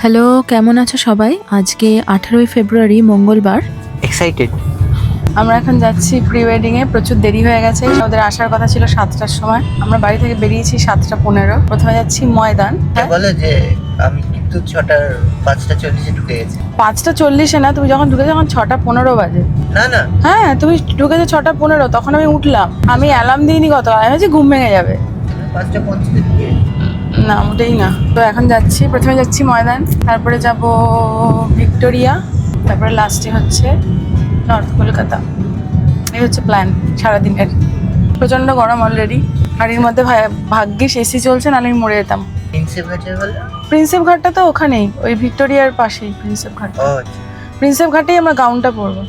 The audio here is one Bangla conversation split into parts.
হ্যালো কেমন আছো সবাই? আজকে আঠেরোই ফেব্রুয়ারি মঙ্গলবার। এক্সাইটেড আমরা এখন যাচ্ছি প্রি ওয়েডিংয়ে প্রচুর দেরি হয়ে গেছে। ওদের আসার কথা ছিল সাতটার সময়। আমরা বাড়ি থেকে বেরিয়েছি সাতটা পনেরো। প্রথমে যাচ্ছি ময়দান। বলো যে আমি কিন্তু ছটার পাঁচটা চল্লিশে ঢুকে গেছি। পাঁচটা চল্লিশে না তুমি যখন ঢুকেছো তখন ছটা পনেরো বাজে। না না। হ্যাঁ তুমি ঢুকেছো ছটা পনেরো তখন আমি উঠলাম। আমি অ্যালার্ম দিইনি কত আমি ভাবছি ঘুম ভেঙে যাবে। পাঁচটা পঞ্চাশে না ওটাই না। তো এখন যাচ্ছি প্রথমে যাচ্ছি ময়দান তারপরে যাব ভিক্টোরিয়া তারপরে লাস্টে হচ্ছে নর্থ কলকাতা। এই হচ্ছে প্ল্যান সারাদিনের। প্রচণ্ড গরম অলরেডি গাড়ির মধ্যে ভা- ভাগ্যিস এসি চলছে নাহলে আমি মরে যেতাম। প্রিন্সেপ ঘাটের বলো? প্রিন্সেপ ঘাটটা তো ওখানেই ওই ভিক্টোরিয়ার পাশেই প্রিন্সেপ ঘাট। আচ্ছা। প্রিন্সেপ ঘাটেই আমরা গাউনটা পরবো।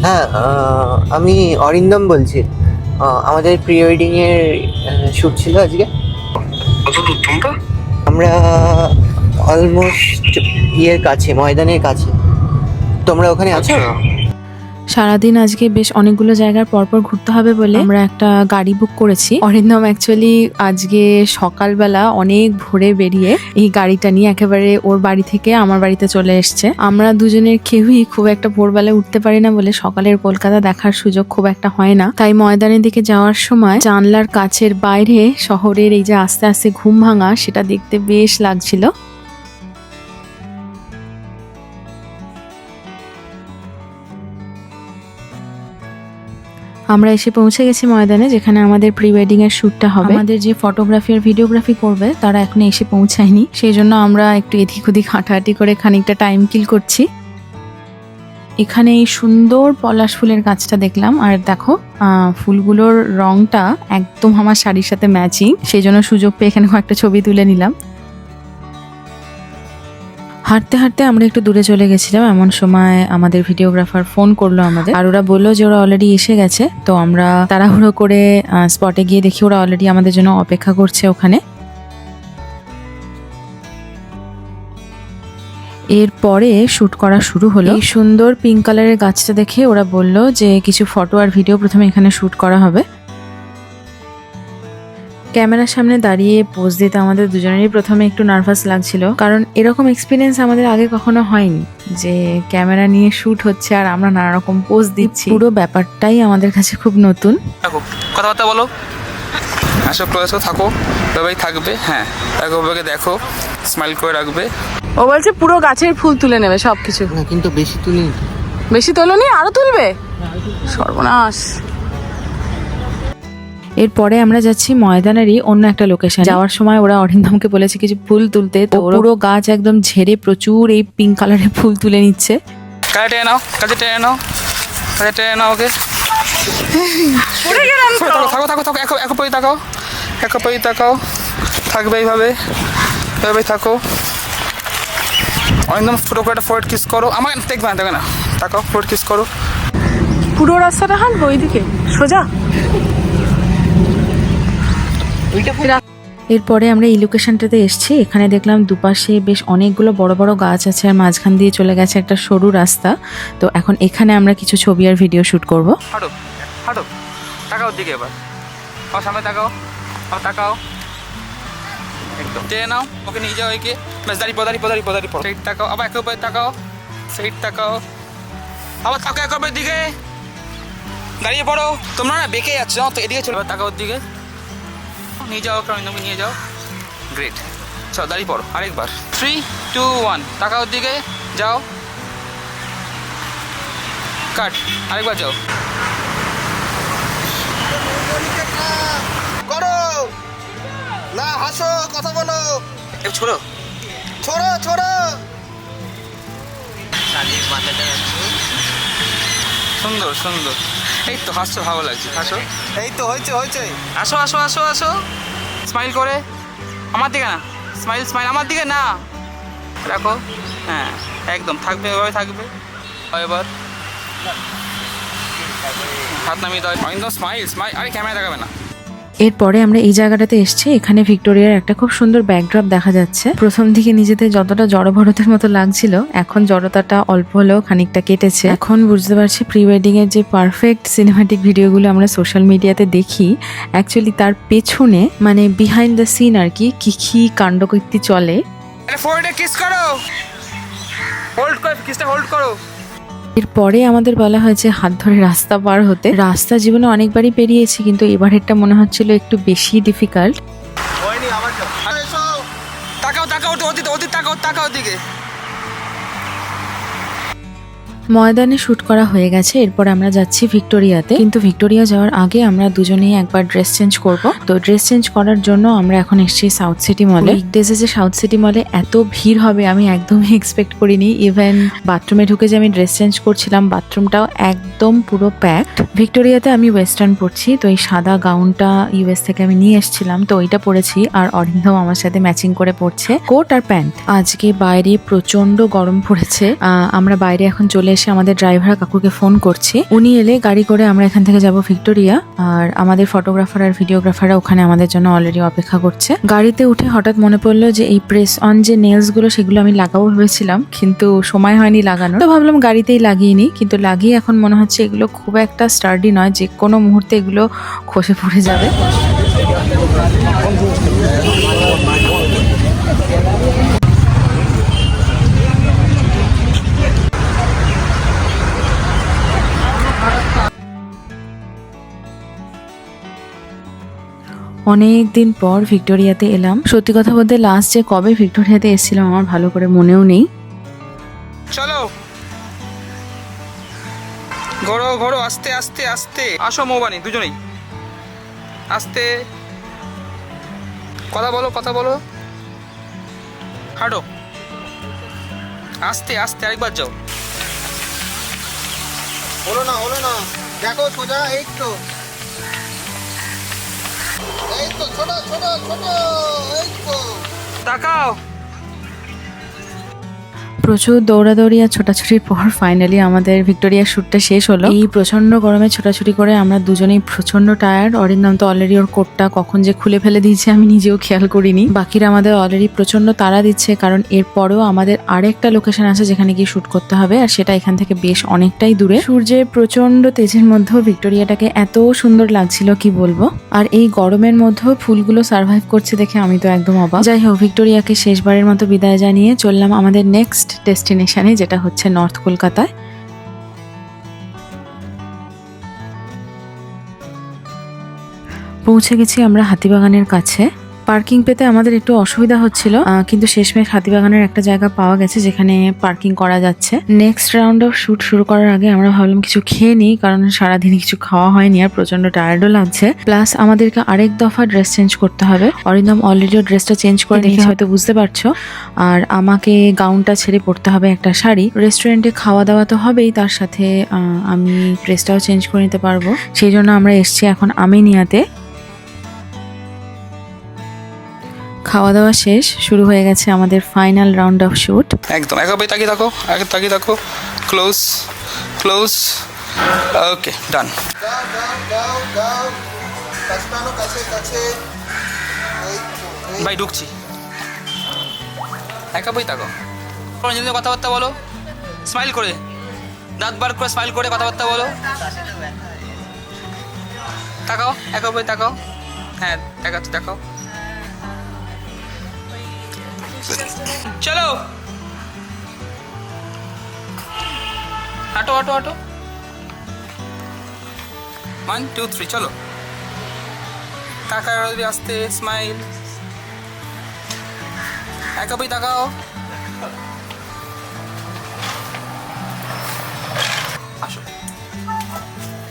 হ্যাঁ আমি অরিন্দম বলছি। আমাদের প্রি ওয়েডিং এর শ্যুট ছিল আজকে। আমরা অলমোস্ট ইয়ের কাছে ময়দানের কাছে। তোমরা ওখানে আছো? আচ্ছা। সারাদিন আজকে বেশ অনেকগুলো জায়গার পরপর ঘুরতে হবে বলে আমরা একটা গাড়ি বুক করেছি। অরিন্দম অ্যাকচুয়ালি আজকে সকালবেলা অনেক ভোরে বেরিয়ে এই গাড়িটা নিয়ে একেবারে ওর বাড়ি থেকে আমার বাড়িতে চলে এসছে। আমরা দুজনের কেউই খুব একটা ভোরবেলায় উঠতে পারি না বলে সকালের কলকাতা দেখার সুযোগ খুব একটা হয় না। তাই ময়দানের দিকে যাওয়ার সময় জানলার কাছের বাইরে শহরের এই যে আস্তে আস্তে ঘুম ভাঙা সেটা দেখতে বেশ লাগছিল। আমরা এসে পৌঁছে গেছি ময়দানে, যেখানে আমাদের প্রি ওয়েডিং এর শুটটা হবে। আমাদের যে ফটোগ্রাফি আর ভিডিওগ্রাফি করবে, তারা এখনও এসে পৌঁছায়নি। সেই জন্য আমরা একটু এদিক ওদিক হাঁটাহাঁটি করে খানিকটা টাইম কিল করছি। এখানে এই সুন্দর পলাশ ফুলের গাছটা দেখলাম, আর দেখো ফুলগুলোর রংটা একদম আমার শাড়ির সাথে ম্যাচিং সেই জন্য সুযোগ পেয়ে এখানে কয়েকটা ছবি তুলে নিলাম। হাঁটতে হাঁটতে আমরা একটু দূরে চলে গেছিলাম। এমন সময় আমাদের ভিডিওগ্রাফার ফোন করল আমাদের। আর ওরা বলল যে ওরা অলরেডি এসে গেছে। তো আমরা তাড়াহুড়ো করে স্পটে গিয়ে দেখি ওরা অলরেডি আমাদের জন্য অপেক্ষা করছে ওখানে। এরপরে শ্যুট করা শুরু হলো। এই সুন্দর পিঙ্ক কালারের গাছটা দেখে ওরা বলল যে কিছু ফটো আর ভিডিও প্রথমে এখানে শ্যুট করা হবে। ক্যামেরার সামনে দাঁড়িয়ে পোজ দিতে আমাদের দুজনেরই প্রথমে একটু নার্ভাস লাগছিল। কারণ এরকম এক্সপিরিয়েন্স আমাদের আগে কখনো হয়নি যে ক্যামেরা নিয়ে শুট হচ্ছে আর আমরা নানা রকম পোজ দিচ্ছি। পুরো ব্যাপারটাই আমাদের কাছে খুব নতুন। থাকো কথাবার্তা বলো। আসো ক্লোজও থাকো। সবাই থাকবে হ্যাঁ। একে দেখো স্মাইল করে রাখবে। ও বলছে পুরো গাছের ফুল তুলে নেবে সব কিছু না কিন্তু বেশি তুলি বেশি তোলনি আরও তুলবে? সর্বনাশ। এরপরে আমরা যাচ্ছি ময়দানেরই অন্য একটা লোকেশন যাওয়ার সময় ওরা অরিন্দমকে বলেছে কিছু ফুল তুলতে তো পুরো গাছ একদম ঝেড়ে প্রচুর এই পিঙ্ক কালারের ফুল তুলে নিচ্ছে। কাজে টেনে নাও কাজে টেনে নাও কাজে টেনে নাও ওকে। থাকো থাকো থাকো থাকো এক এক পরি তাকাও এক পরি তাকাও। থাকবে এইভাবে এইভাবে থাকো। একদম ফটো করে একটা ফোর্ট কিস করো। আমার দেখবে না দেখবে না। তাকাও ফোর্ট কিস করো। পুরো রাস্তাটা হাঁটবো ওইদিকে সোজা? এরপরে আমরা এই লোকেশনটাতে এসেছি। এখানে দেখলাম দুপাশে বেশ অনেকগুলো বড় বড় গাছ আছে আর মাঝখান দিয়ে চলে গেছে একটা সরু রাস্তা। তো এখন এখানে আমরা কিছু ছবি আর ভিডিও শুট করব। হাঁটো হাঁটো। তাকাও দিকে এবার। আমার সামনে তাকাও। আমার তাকাও। একদম। টেনে নাও। ওকে নিয়ে যাও একে। ব্যাস দাঁড়িয়ে পড়ো দাঁড়িয়ে পড়ো দাঁড়িয়ে পড়ো। দাঁড়িয়ে পড়ো সাইড তাকাও। আবার একে উপরে তাকাও। সাইড তাকাও। আবার তাকাও একে দিকে। দাঁড়িয়ে পড়ো। তোমরা না বেঁকে যাচ্ছ তো এদিকে চলে তাকাও ওর দিকে। নিয়ে যাও ওকে অরিন্দমকে নিয়ে যাও। গ্রেট চলো দাঁড়িয়ে পড়ো আরেকবার। থ্রি টু ওয়ান তাকাও ওর দিকে যাও। কাট আরেকবার যাও। করো। না হাসো কথা বলো। একটু ছোড়ো। ছোড়ো ছোড়ো। সুন্দর সুন্দর। এই তো হাসছো ভালো লাগছে। হাসো। এই তো হয়েছে হয়েছে। আসো আসো আসো আসো। স্মাইল করে। আমার দিকে না। স্মাইল স্মাইল আমার দিকে না। রাখো। হ্যাঁ একদম। থাকবে ওইভাবে থাকবে। এবার। হাত নামিয়ে দাও। একদম স্মাইল স্মাইল আরে ক্যামেরা দেখাবে না। এরপরে আমরা এই জায়গাটাতে এসেছি। এখানে ভিক্টোরিয়ার একটা খুব সুন্দর ব্যাকড্রপ দেখা যাচ্ছে। প্রথম দিকে নিজেদের যতটা জড়ভরতের মতো লাগছিল, এখন জড়তাটা অল্প হলেও খানিকটা কেটেছে। এখন বুঝতে পারছি প্রি ওয়েডিং এর যে পারফেক্ট সিনেমাটিক ভিডিওগুলো আমরা সোশ্যাল মিডিয়াতে দেখি অ্যাকচুয়ালি তার পেছনে মানে বিহাইন্ড দ্য সিন আর কি কি কি কাণ্ডকীর্তি চলে। কিস করো। হোল্ড করো কিসটা হোল্ড করো। এরপরে আমাদের বলা হয়েছে হাত ধরে রাস্তা পার হতে। রাস্তা জীবনে অনেকবারই পেরিয়েছি, কিন্তু এবারেরটা মনে হচ্ছিল একটু বেশি ডিফিকাল্ট তাকাও তাকাও তাকাও দিকে ময়দানে শ্যুট করা হয়ে গেছে, এরপর আমরা যাচ্ছি ভিক্টোরিয়াতে। কিন্তু ভিক্টোরিয়া যাওয়ার আগে আমরা দুজনেই একবার ড্রেস চেঞ্জ করব। তো ড্রেস চেঞ্জ করার জন্য আমরা এখন এসেছি সাউথ সিটি মলে উইকডেজে যে সাউথ সিটি মলে এত ভিড় হবে, আমি একদমই এক্সপেক্ট করিনি। ইভেন বাথরুমে ঢুকে যে আমি ড্রেস চেঞ্জ করছিলাম বাথরুমটাও একদম পুরো প্যাকড ভিক্টোরিয়াতে আমি ওয়েস্টার্ন পরছি, তো এই সাদা গাউনটা ইউএস থেকে আমি নিয়ে এসেছিলাম, তো ওইটা পরেছি। আর অরিন্দম আমার সাথে ম্যাচিং করে পড়ছে কোট আর প্যান্ট। আজকে বাইরে প্রচণ্ড গরম পড়েছে। আমরা বাইরে এখন চলে এসে আমাদের ড্রাইভার কাকুকে ফোন করছি। উনি এলে গাড়ি করে আমরা এখান থেকে যাব ভিক্টোরিয়া। আর আমাদের ফটোগ্রাফার আর ভিডিওগ্রাফাররা ওখানে আমাদের জন্য অলরেডি অপেক্ষা করছে। গাড়িতে উঠে হঠাৎ মনে পড়ল যে এই প্রেস অন যে নেলসগুলো, সেগুলো আমি লাগাবো ভেবেছিলাম, কিন্তু সময় হয়নি লাগানো তো ভাবলাম গাড়িতেই লাগিয়ে কিন্তু লাগিয়ে এখন মনে হচ্ছে এগুলো খুব একটা স্টার্ডি নয়, যে কোনো মুহূর্তে এগুলো খসে পড়ে যাবে। অনেক দিন পর ভিক্টোরিয়াতে এলাম। সত্যি কথা বলতে লাস্ট যে কবে ভিক্টোরিয়াতে এসেছিলাম আমার ভালো করে মনেও নেই। চলো। ঘোরো ঘোরো আস্তে আস্তে আস্তে। আসো মৌবানি দুজনেই। আস্তে। কথা বলো কথা বলো। হাঁটো। আস্তে আস্তে আরেকবার যাও। হলো না হলো না। দেখো সোজা এই তো। এই তো ছোট ছোট ছোট এই তো তাকাও প্রচুর দৌড়াদৌড়ি আর ছোটাছুটির পর ফাইনালি আমাদের ভিক্টোরিয়ার শ্যুটটা শেষ হলো। এই প্রচণ্ড গরমে ছোটাছুটি করে আমরা দুজনেই প্রচণ্ড টায়ার্ড অরিন্দম তো অলরেডি ওর কোটটা কখন যে খুলে ফেলে দিয়েছে আমি নিজেও খেয়াল করিনি। বাকিরা আমাদের অলরেডি প্রচণ্ড তাড়া দিচ্ছে কারণ এরপরেও আমাদের আরেকটা লোকেশন আছে যেখানে গিয়ে শ্যুট করতে হবে আর সেটা এখান থেকে বেশ অনেকটাই দূরে। সূর্যের প্রচণ্ড তেজের মধ্যেও ভিক্টোরিয়াটাকে এত সুন্দর লাগছিল কি বলব? আর এই গরমের মধ্যেও ফুলগুলো সার্ভাইভ করছে দেখে আমি তো একদম অবাক। যাই হোক, ভিক্টোরিয়াকে শেষবারের মতো বিদায় জানিয়ে চললাম আমাদের নেক্সট ডেস্টিনেশনে যেটা হচ্ছে নর্থ কলকাতায় পৌঁছে গেছি আমরা হাতিবাগানের কাছে। পার্কিং পেতে আমাদের একটু অসুবিধা হচ্ছিল কিন্তু শেষমেশ হাতিবাগানের একটা জায়গা পাওয়া গেছে যেখানে পার্কিং করা যাচ্ছে। নেক্সট রাউন্ড অফ শুট শুরু করার আগে আমরা ভাবলাম কিছু খেয়ে নিই কারণ সারাদিন কিছু খাওয়া হয়নি আর প্রচণ্ড টায়ার্ডও লাগছে। প্লাস আমাদেরকে আরেক দফা ড্রেস চেঞ্জ করতে হবে। অরিন্দম অলরেডি ড্রেসটা চেঞ্জ করে দেখে হয়তো বুঝতে পারছ। আর আমাকে গাউনটা ছেড়ে পড়তে হবে একটা শাড়ি। রেস্টুরেন্টে খাওয়া দাওয়া তো হবেই তার সাথে আমি ড্রেসটাও চেঞ্জ করে নিতে পারব। সেই জন্য আমরা এসছি এখন আমিনিয়াতে। খাওয়া দাওয়া শেষ, শুরু হয়ে গেছে আমাদের ফাইনাল রাউন্ড অফ শুট একদম একেবারে তাকিয়ে থাকো আগে তাকিয়ে থাকো। ক্লোজ ক্লোজ ওকে ডান ভাই, ঢুকছি। একা বই তাকো। নিজেদের কথাবার্তা বলো। স্মাইল করে। দাঁত বার করে স্মাইল করে কথাবার্তা বলো। তাকাও, একা বই তাকাও। হ্যাঁ দেখাচ্ছি, দেখাও। চলো। হাঁটো হাঁটো হাঁটো। ওয়ান টু থ্রি চলো। তাকাও আসতে স্মাইল একা বই তাকাও। আসো।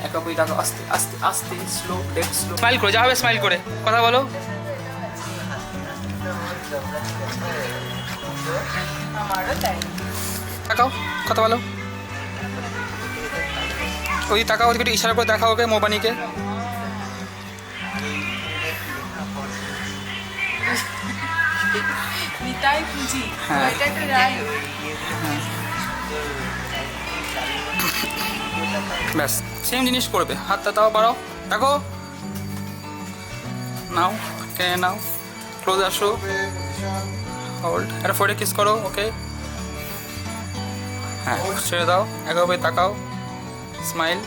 একা বই তাকাও। আস্তে আস্তে আস্তে স্লো স্লো স্মাইল করে যা হবে স্মাইল করে। কথা বলো। তাকাও কথা বলো। ওই তাকাও ওদিকে ইশারা করে দেখা ওকে মোবানিকে। হ্যাঁ। ব্যাস সেম জিনিস করবে। হাতটা তাও বাড়াও। দেখো। নাও টেনে নাও। ক্লোজ আসো। হোল্ড একটা ফোরে কিস করো ওকে। হ্যাঁ ছেড়ে দাও একাভাবে তাকাও স্মাইল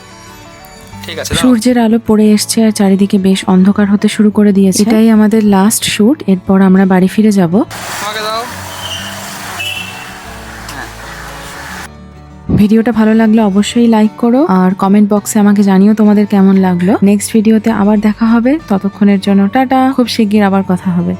সূর্যের আলো পড়ে এসছে আর চারিদিকে বেশ অন্ধকার হতে শুরু করে দিয়েছে। এটাই আমাদের লাস্ট শুট এরপর আমরা বাড়ি ফিরে যাব। হ্যাঁ। ভিডিওটা ভালো লাগলে অবশ্যই লাইক করো আর কমেন্ট বক্সে আমাকে জানিও তোমাদের কেমন লাগল। নেক্সট ভিডিওতে আবার দেখা হবে। ততক্ষণের জন্য টাটা। খুব শিগগির আবার কথা হবে।